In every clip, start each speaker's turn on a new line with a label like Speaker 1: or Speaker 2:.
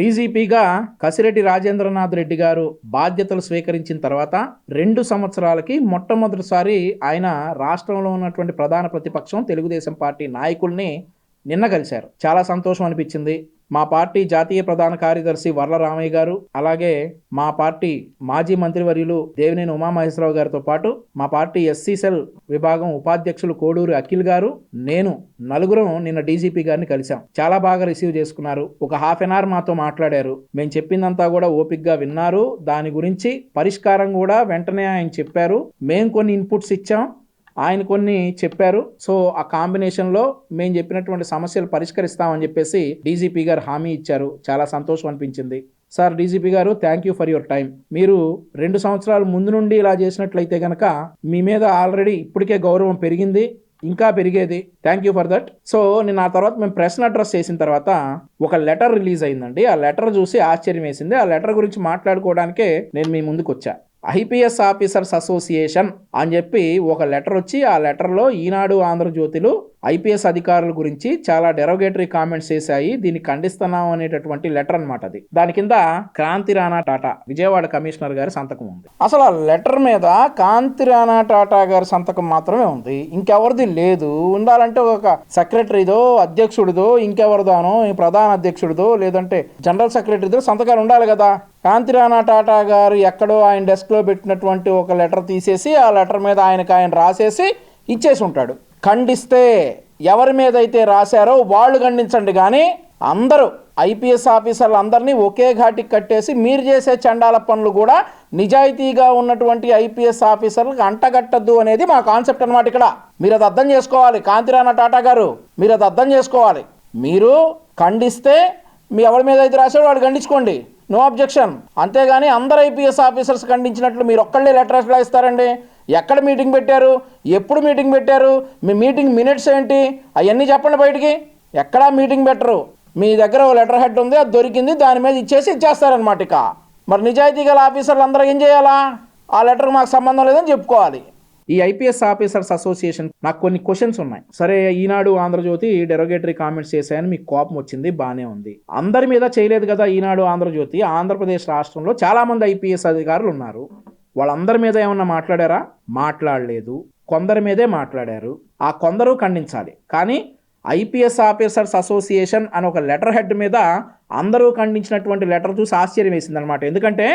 Speaker 1: డీజీపీగా కసిరెడ్డి రాజేంద్రనాథ్ రెడ్డి గారు బాధ్యతలు స్వీకరించిన తర్వాత రెండు సంవత్సరాలకి మొట్టమొదటిసారి ఆయన రాష్ట్రంలో ఉన్నటువంటి ప్రధాన ప్రతిపక్షం తెలుగుదేశం పార్టీ నాయకుల్ని నిన్న కలిశారు చాలా సంతోషం అనిపించింది. మా పార్టీ జాతీయ ప్రధాన కార్యదర్శి వర్ల రామయ్య గారు అలాగే మా పార్టీ మాజీ మంత్రివర్యులు దేవినేని ఉమామహేశ్వరరావు గారితో పాటు మా పార్టీ ఎస్సీ సెల్ విభాగం ఉపాధ్యక్షులు కోడూరు అఖిల్ గారు నేను నలుగురం నిన్న డీజీపీ గారిని కలిశాం. చాలా బాగా రిసీవ్ చేసుకున్నారు. ఒక హాఫ్ అన్ అవర్ మాతో మాట్లాడారు. మేము చెప్పిందంతా కూడా ఓపిక్గా విన్నారు. దాని గురించి పరిష్కారం కూడా వెంటనే ఆయన చెప్పారు. మేము కొన్ని ఇన్పుట్స్ ఇచ్చాం. ఆయన కొన్ని చెప్పారు. సో ఆ కాంబినేషన్లో మేము చెప్పినటువంటి సమస్యలు పరిష్కరిస్తామని చెప్పేసి డీజీపీ గారు హామీ ఇచ్చారు. చాలా సంతోషం అనిపించింది. సార్ డీజీపీ గారు thank you for your time మీరు రెండు సంవత్సరాల ముందు నుండి ఇలా చేసినట్లయితే కనుక మీ మీద ఆల్రెడీ ఇప్పటికే గౌరవం పెరిగింది ఇంకా పెరిగేది. Thank you for that. So నేను ఆ తర్వాత మేము ప్రశ్న అడ్రస్ చేసిన తర్వాత ఒక లెటర్ రిలీజ్ అయిందండి. ఆ లెటర్ చూసి ఆశ్చర్యం వేసింది. ఆ లెటర్ గురించి మాట్లాడుకోవడానికే నేను మీ ముందుకు వచ్చా ఐపీఎస్ ఆఫీసర్స్ అసోసియేషన్ అని చెప్పి ఒక లెటర్ వచ్చి ఆ లెటర్లో ఈనాడు ఆంధ్రజ్యోతిలు ఐపీఎస్ అధికారుల గురించి చాలా డెరోగేటరీ కామెంట్స్ చేశాయి. దీన్ని ఖండిస్తున్నాం అనేటటువంటి లెటర్ అన్నమాట అది. దాని కింద క్రాంతి రాణా టాటా విజయవాడ కమిషనర్ గారి సంతకం ఉంది. అసలు ఆ లెటర్ మీద కాంతి రాణా టాటా గారి సంతకం మాత్రమే ఉంది. ఇంకెవరిది లేదు. ఉండాలంటే ఒక సెక్రటరీదో అధ్యక్షుడిదో ఇంకెవరిదానో ప్రధాన అధ్యక్షుడిదో లేదంటే జనరల్ సెక్రటరీదో సంతకాలు ఉండాలి కదా. కాంతి రాణా టాటా గారు ఎక్కడో ఆయన డెస్క్లో పెట్టినటువంటి ఒక లెటర్ తీసేసి ఆ లెటర్ మీద ఆయనకు ఆయన రాసేసి ఇచ్చేసి ఉంటాడు. ఖండిస్తే ఎవరి మీద అయితే రాశారో వాళ్ళు ఖండించండి. కానీ అందరూ ఐపీఎస్ ఆఫీసర్లు అందరినీ ఒకే ఘాటికి కట్టేసి మీరు చేసే చండాల పనులు కూడా నిజాయితీగా ఉన్నటువంటి ఐపీఎస్ ఆఫీసర్లకు అంటగట్టద్దు అనేది మా కాన్సెప్ట్ అనమాట ఇక్కడ. మీరు అది అర్థం చేసుకోవాలి. కాంతిరాణ టాటా గారు మీరు అది అర్థం చేసుకోవాలి. మీరు ఖండిస్తే మీ ఎవరి మీద అయితే రాశారో వాడు ఖండించుకోండి. No objection. అంతేగాని అందరు ఐపీఎస్ ఆఫీసర్స్ ఖండించినట్లు మీరు ఒక్కళ్ళే లెటర్ ఎట్లా ఇస్తారండి ఎక్కడ మీటింగ్ పెట్టారు? ఎప్పుడు మీటింగ్ పెట్టారు? మీ మీటింగ్ మినిట్స్ ఏంటి? అవన్నీ చెప్పండి బయటికి. ఎక్కడా మీటింగ్ పెట్టరు. మీ దగ్గర ఓ లెటర్ హెడ్ ఉంది అది దొరికింది దాని మీద ఇచ్చేసి ఇచ్చేస్తారనమాట ఇక. మరి నిజాయితీ గల ఆఫీసర్లు అందరూ ఏం చేయాలా? ఆ లెటర్ మాకు సంబంధం లేదని చెప్పుకోవాలి. ఈ ఐపీఎస్ ఆఫీసర్స్ అసోసియేషన్ నాకు కొన్ని క్వశ్చన్స్ ఉన్నాయి. సరే ఈనాడు ఆంధ్రజ్యోతి డెరోగేటరీ కామెంట్స్ చేశాయని మీకు కోపం వచ్చింది బాగానే ఉంది. అందరి మీద చేయలేదు కదా ఈనాడు ఆంధ్రజ్యోతి. ఆంధ్రప్రదేశ్ రాష్ట్రంలో చాలా మంది ఐపీఎస్ అధికారులు ఉన్నారు. వాళ్ళందరి మీద ఏమన్నా మాట్లాడారా? మాట్లాడలేదు. కొందరి మీదే మాట్లాడారు. ఆ కొందరు ఖండించాలి. కానీ ఐపీఎస్ ఆఫీసర్స్ అసోసియేషన్ అని ఒక లెటర్ హెడ్ మీద అందరూ ఖండించినటువంటి లెటర్ చూసి ఆశ్చర్యం వేసింది అనమాట ఎందుకంటే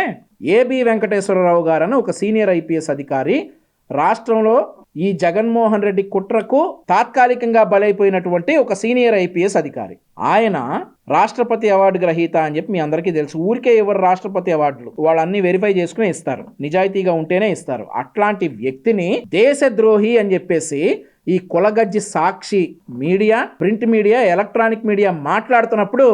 Speaker 1: ఏబి వెంకటేశ్వరరావు గారని ఒక సీనియర్ ఐపీఎస్ అధికారి రాష్ట్రంలో ఈ జగన్మోహన్ రెడ్డి కుట్రకు తాత్కాలికంగా బలైపోయినటువంటి ఒక సీనియర్ ఐపీఎస్ అధికారి. ఆయన రాష్ట్రపతి అవార్డు గ్రహీత అని చెప్పి మీ అందరికీ తెలుసు. ఊరికే ఎవరు రాష్ట్రపతి అవార్డులు? వాళ్ళన్ని వెరిఫై చేసుకుని ఇస్తారు. నిజాయితీగా ఉంటేనే ఇస్తారు. అట్లాంటి వ్యక్తిని దేశద్రోహి అని చెప్పేసి ఈ కులగజ్జి Sakshi media print media electronic media మాట్లాడుతున్నప్పుడు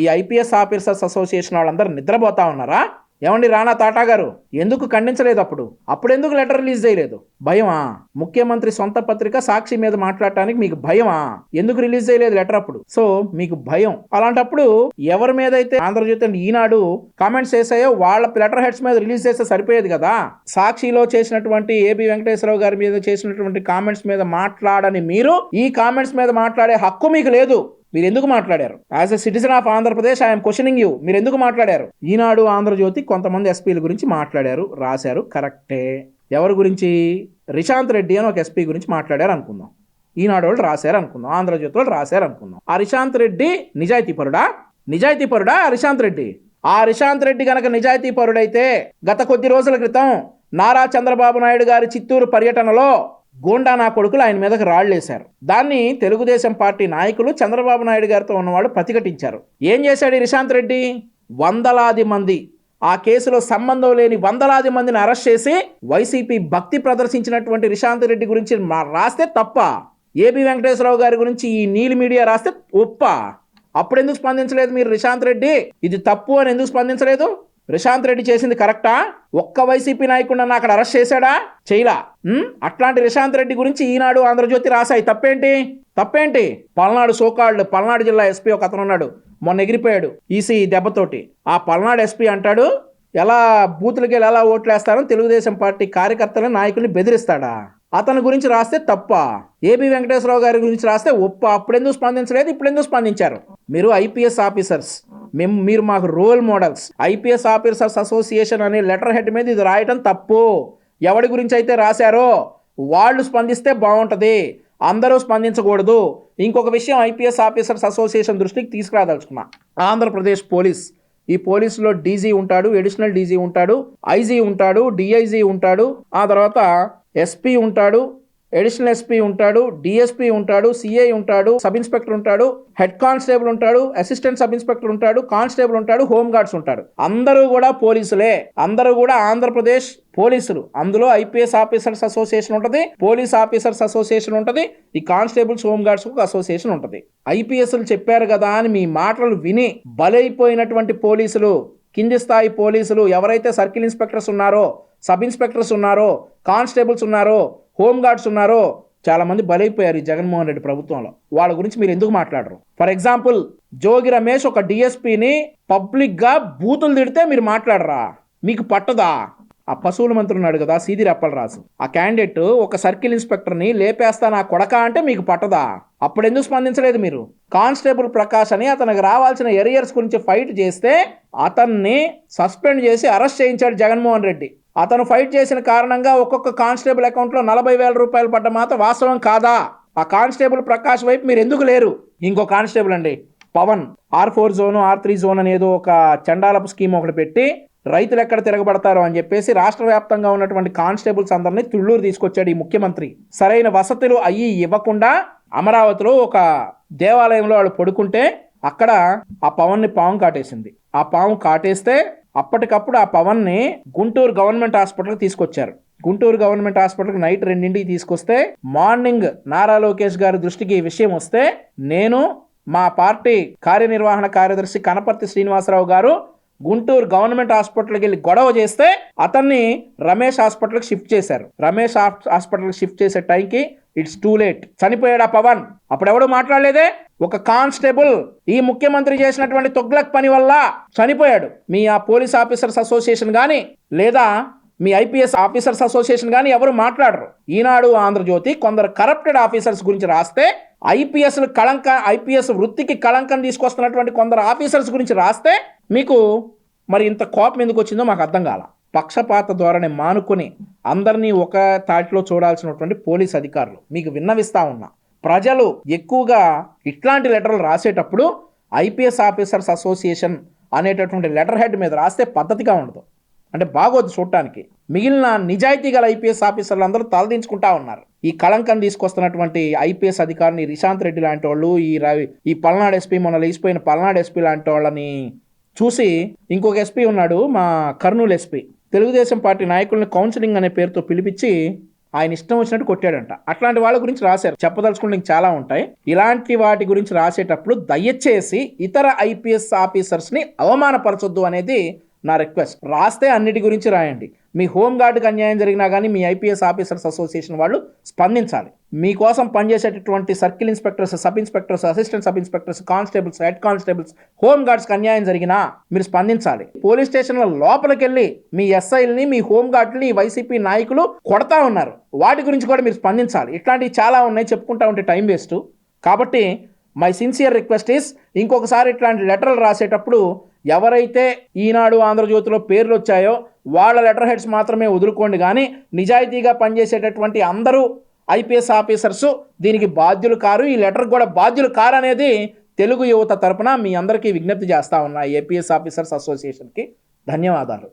Speaker 1: ఈ ఐపీఎస్ ఆఫీసర్స్ అసోసియేషన్ వాళ్ళందరూ నిద్రపోతా ఉన్నారా? ఏమండి రానా తాటా గారు? ఎందుకు ఖండించలేదు అప్పుడు? అప్పుడు ఎందుకు లెటర్ రిలీజ్ చేయలేదు? భయమా? ముఖ్యమంత్రి సొంత పత్రిక సాక్షి మీద మాట్లాడటానికి మీకు భయమా? ఎందుకు రిలీజ్ చేయలేదు లెటర్ అప్పుడు? సో మీకు భయం. అలాంటప్పుడు ఎవరి మీద అయితే ఆంధ్రజ్యోతి అండ్ ఈనాడు కామెంట్స్ చేసాయో వాళ్ళ లెటర్ హెడ్స్ మీద రిలీజ్ చేస్తే సరిపోయేది కదా? సాక్షిలో చేసినటువంటి ఏబి వెంకటేశ్వరరావు గారి మీద చేసినటువంటి కామెంట్స్ మీద మాట్లాడని మీరు ఈ కామెంట్స్ మీద మాట్లాడే హక్కు మీకు లేదు. మీరు ఎందుకు మాట్లాడారు as a citizen of Andhra Pradesh I'm questioning you మీరు ఎందుకు మాట్లాడారు? ఈనాడు ఆంధ్రజ్యోతి కొంతమంది ఎస్పీల గురించి మాట్లాడారు రాశారు. కరెక్టే ఎవరి గురించి? రిశాంత్ రెడ్డి అని ఒక ఎస్పీ గురించి మాట్లాడారు అనుకుందాం. ఈనాడు వాళ్ళు రాశారు అనుకుందాం. ఆంధ్రజ్యోతి వాళ్ళు రాశారు అనుకుందాం. ఆ రిశాంత్ రెడ్డి నిజాయితీ పరుడా? నిజాయితీ పరుడా ఆ రిశాంత్ రెడ్డి? ఆ రిశాంత్ రెడ్డి గనక నిజాయితీ పరుడైతే గత కొద్ది రోజుల క్రితం నారా చంద్రబాబు నాయుడు గారి చిత్తూరు పర్యటనలో గోండా నా కొడుకులు ఆయన మీదకి రాళ్ళేశారు దాన్ని తెలుగుదేశం పార్టీ నాయకులు చంద్రబాబు నాయుడు గారితో ఉన్నవాళ్ళు ప్రతిఘటించారు. ఏం చేశాడు ఈ రిశాంత్ రెడ్డి? వందలాది మంది. ఆ కేసులో సంబంధం లేని వందలాది మందిని అరెస్ట్ చేసి వైసీపీ భక్తి ప్రదర్శించినటువంటి రిశాంత్ రెడ్డి గురించి రాస్తే తప్ప ఏబి వెంకటేశ్వరరావు గారి గురించి ఈ నీలి మీడియా రాస్తే ఒప్ప అప్పుడు ఎందుకు స్పందించలేదు మీరు రిశాంత్ రెడ్డి? ఇది తప్పు అని ఎందుకు స్పందించలేదు? ప్రశాంత్ రెడ్డి చేసింది కరెక్టా? ఒక్క వైసీపీ నాయకుడు నన్ను అక్కడ అరెస్ట్ చేశాడా? చేయలా. అట్లాంటి రిశాంత్ రెడ్డి గురించి ఈనాడు ఆంధ్రజ్యోతి రాశాయి. తప్పేంటి? తప్పేంటి? పల్నాడు సోకాళ్ళు పల్నాడు జిల్లా ఎస్పీ ఒక అతను ఉన్నాడు. మొన్న ఎగిరిపోయాడు ఈసీ దెబ్బతోటి. ఆ పల్నాడు ఎస్పీ అంటాడు ఎలా బూతులకి వెళ్ళి ఎలా ఓట్లేస్తారని తెలుగుదేశం పార్టీ కార్యకర్తలను నాయకుల్ని బెదిరిస్తాడా? అతని గురించి రాస్తే తప్ప? ఏబి వెంకటేశ్వరరావు గారి గురించి రాస్తే ఒప్ప? అప్పుడెందుకు స్పందించలేదు? ఇప్పుడెందుకు స్పందించారు? మీరు ఐపీఎస్ ఆఫీసర్స్. మేము మీరు మాకు role models. IPS officers association అనే లెటర్ హెడ్ మీద ఇది రాయటం తప్పు. ఎవడి గురించి అయితే రాశారో వాళ్ళు స్పందిస్తే బాగుంటుంది. అందరూ స్పందించకూడదు. ఇంకొక విషయం ఐపీఎస్ ఆఫీసర్స్ అసోసియేషన్ దృష్టికి తీసుకురాదలుచుకున్నా. ఆంధ్రప్రదేశ్ పోలీస్. ఈ పోలీసులో డీజీ ఉంటాడు ఎడిషనల్ డీజీ ఉంటాడు ఐజీ ఉంటాడు డిఐజీ ఉంటాడు. ఆ తర్వాత ఎస్పీ ఉంటాడు అడిషనల్ ఎస్పీ ఉంటాడు డిఎస్పీ ఉంటాడు సిఐ ఉంటాడు సబ్ ఇన్స్పెక్టర్ ఉంటాడు హెడ్ కానిస్టేబుల్ ఉంటాడు అసిస్టెంట్ సబ్ ఇన్స్పెక్టర్ ఉంటాడు కానిస్టేబుల్ ఉంటాడు హోమ్ గార్డ్స్ ఉంటాడు అందరూ కూడా పోలీసులే. అందరూ కూడా ఆంధ్రప్రదేశ్ పోలీసులు. అందులో ఐపీఎస్ ఆఫీసర్స్ అసోసియేషన్ ఉంటుంది పోలీస్ ఆఫీసర్స్ అసోసియేషన్ ఉంటుంది ఈ కానిస్టేబుల్స్ హోమ్ గార్డ్స్ అసోసియేషన్ ఉంటుంది. ఐపీఎస్లు చెప్పారు కదా అని మీ మాటలు విని బలైపోయినటువంటి పోలీసులు కింది స్థాయి పోలీసులు ఎవరైతే సర్కిల్ ఇన్స్పెక్టర్స్ ఉన్నారో సబ్ ఇన్స్పెక్టర్స్ ఉన్నారో కానిస్టేబుల్స్ ఉన్నారో హోమ్ గార్డ్స్ ఉన్నారో చాలామంది బలైపోయారు ఈ జగన్మోహన్ రెడ్డి ప్రభుత్వంలో. వాళ్ళ గురించి మీరు ఎందుకు మాట్లాడరు? ఫర్ ఎగ్జాంపుల్ జోగి రమేష్ ఒక డిఎస్పీని పబ్లిక్గా బూతులు తిడితే మీరు మాట్లాడరా? మీకు పట్టదా? ఆ పశువుల మంత్రి ఉన్నాడు కదా సీదిరి అప్పలరాజు ఆ క్యాండిడేట్ ఒక సర్కిల్ ఇన్స్పెక్టర్ని లేపేస్తా నా కొడక అంటే మీకు పట్టదా? అప్పుడు ఎందుకు స్పందించలేదు మీరు? కానిస్టేబుల్ ప్రకాష్ అని అతనికి రావాల్సిన ఎరియర్స్ గురించి ఫైట్ చేస్తే అతన్ని సస్పెండ్ చేసి అరెస్ట్ చేయించాడు జగన్మోహన్ రెడ్డి. అతను ఫైట్ చేసిన కారణంగా ఒక్కొక్క కానిస్టేబుల్ అకౌంట్లో నలభై వేల రూపాయలు పడ్డ మాత్రం వాస్తవం కాదా? ఆ కానిస్టేబుల్ ప్రకాష్ వైపు మీరు ఎందుకు లేరు? ఇంకో కానిస్టేబుల్ అండి Pavan. R four zone R three zone అనేది ఒక చండాలపు స్కీమ్ ఒకటి పెట్టి రైతులు ఎక్కడ తిరగబడతారో అని చెప్పేసి రాష్ట్ర వ్యాప్తంగా ఉన్నటువంటి కానిస్టేబుల్స్ అందరినీ తుళ్ళూరు తీసుకొచ్చాడు ఈ ముఖ్యమంత్రి. సరైన వసతులు అయ్యి ఇవ్వకుండా అమరావతిలో ఒక దేవాలయంలో వాళ్ళు పడుకుంటే అక్కడ ఆ పవన్ని పాము కాటేసింది. ఆ పాము కాటేస్తే అప్పటికప్పుడు ఆ పవన్ని గుంటూరు గవర్నమెంట్ హాస్పిటల్కి తీసుకొచ్చారు. గుంటూరు గవర్నమెంట్ హాస్పిటల్కి నైట్ రెండింటికి తీసుకొస్తే మార్నింగ్ నారా లోకేష్ గారి దృష్టికి ఈ విషయం వస్తే నేను మా పార్టీ కార్యనిర్వహణ కార్యదర్శి కనపర్తి శ్రీనివాసరావు గారు గుంటూరు గవర్నమెంట్ హాస్పిటల్కి వెళ్ళి గొడవ చేస్తే అతన్ని రమేష్ హాస్పిటల్కి షిఫ్ట్ చేశారు. రమేష్ హాస్పిటల్కి షిఫ్ట్ చేసే టైంకి ఇట్స్ టూ లేట్. చనిపోయాడు ఆ పవన్. అప్పుడు ఎవడు మాట్లాడలేదే? ఒక కానిస్టేబుల్ ఈ ముఖ్యమంత్రి చేసినటువంటి తొగ్లక్ పని వల్ల చనిపోయాడు. మీ ఆ పోలీస్ ఆఫీసర్స్ అసోసియేషన్ కానీ లేదా మీ ఐపీఎస్ ఆఫీసర్స్ అసోసియేషన్ కానీ ఎవరు మాట్లాడరు. ఈనాడు ఆంధ్రజ్యోతి కొందరు కరప్టెడ్ ఆఫీసర్స్ గురించి రాస్తే ఐపీఎస్ కళంక ఐపీఎస్ వృత్తికి కళంకం తీసుకొస్తున్నటువంటి కొందరు ఆఫీసర్స్ గురించి రాస్తే మీకు మరి ఇంత కోపం ఎందుకు వచ్చిందో మాకు అర్థం కాల. పక్షపాత ధోరణి మానుకొని అందరినీ ఒక తాటిలో చూడాల్సినటువంటి పోలీస్ అధికారులు. మీకు విన్నవిస్తా ఉన్నా. ప్రజలు ఎక్కువగా ఇట్లాంటి లెటర్లు రాసేటప్పుడు ఐపీఎస్ ఆఫీసర్స్ అసోసియేషన్ అనేటటువంటి లెటర్ హెడ్ మీద రాస్తే పద్ధతిగా ఉండదు. అంటే బాగోదు చూడటానికి. మిగిలిన నిజాయితీ గల ఐపీఎస్ ఆఫీసర్లు అందరూ తలదించుకుంటా ఉన్నారు. ఈ కళంకం తీసుకొస్తున్నటువంటి ఐపీఎస్ అధికారిని రిశాంత్ రెడ్డి లాంటి వాళ్ళు ఈ రవి ఈ పల్నాడు ఎస్పీ మొన్న లేచిపోయిన పల్నాడు ఎస్పీ లాంటి వాళ్ళని చూసి ఇంకొక ఎస్పీ ఉన్నాడు మా కర్నూలు ఎస్పీ తెలుగుదేశం పార్టీ నాయకుల్ని కౌన్సిలింగ్ అనే పేరుతో పిలిపించి ఆయన ఇష్టం వచ్చినట్టు కొట్టాడంట. అట్లాంటి వాళ్ళ గురించి రాశారు. చెప్పదలుచుకుంటే చాలా ఉంటాయి. ఇలాంటి వాటి గురించి రాసేటప్పుడు దయచేసి ఇతర ఐపీఎస్ ఆఫీసర్స్ని అవమానపరచొద్దు అనేది నా రిక్వెస్ట్ రాస్తే అన్నిటి గురించి రాయండి. మీ హోమ్ గార్డుకి అన్యాయం జరిగినా కానీ మీ ఐపీఎస్ ఆఫీసర్స్ అసోసియేషన్ వాళ్ళు స్పందించాలి. మీకోసం పనిచేసేటటువంటి circle inspectors sub inspectors assistant sub inspectors constables head constables home గార్డ్స్కి అన్యాయం జరిగినా మీరు స్పందించాలి. పోలీస్ స్టేషన్ల లోపలికి వెళ్ళి మీ ఎస్ఐల్ని మీ హోమ్ గార్డ్ని వైసీపీ నాయకులు కొడతా ఉన్నారు. వాటి గురించి కూడా మీరు స్పందించాలి. ఇట్లాంటివి చాలా ఉన్నాయి చెప్పుకుంటా ఉంటే టైం వేస్ట్. కాబట్టి మై సిన్సియర్ రిక్వెస్ట్ ఈస్ ఇంకొకసారి ఇట్లాంటి లెటర్లు రాసేటప్పుడు ఎవరైతే ఈనాడు ఆంధ్రజ్యోతిలో పేర్లు వచ్చాయో వాళ్ళ లెటర్ హెడ్స్ మాత్రమే వదులుకోండి. కానీ నిజాయితీగా పనిచేసేటటువంటి అందరూ ఐపీఎస్ ఆఫీసర్స్ దీనికి బాధ్యులు కారు. ఈ లెటర్ కూడా బాధ్యులు కారు అనేది తెలుగు యువత తరపున మీ అందరికీ విజ్ఞప్తి చేస్తా ఉన్నా ఏపీఎస్ ఆఫీసర్స్ అసోసియేషన్కి. ధన్యవాదాలు.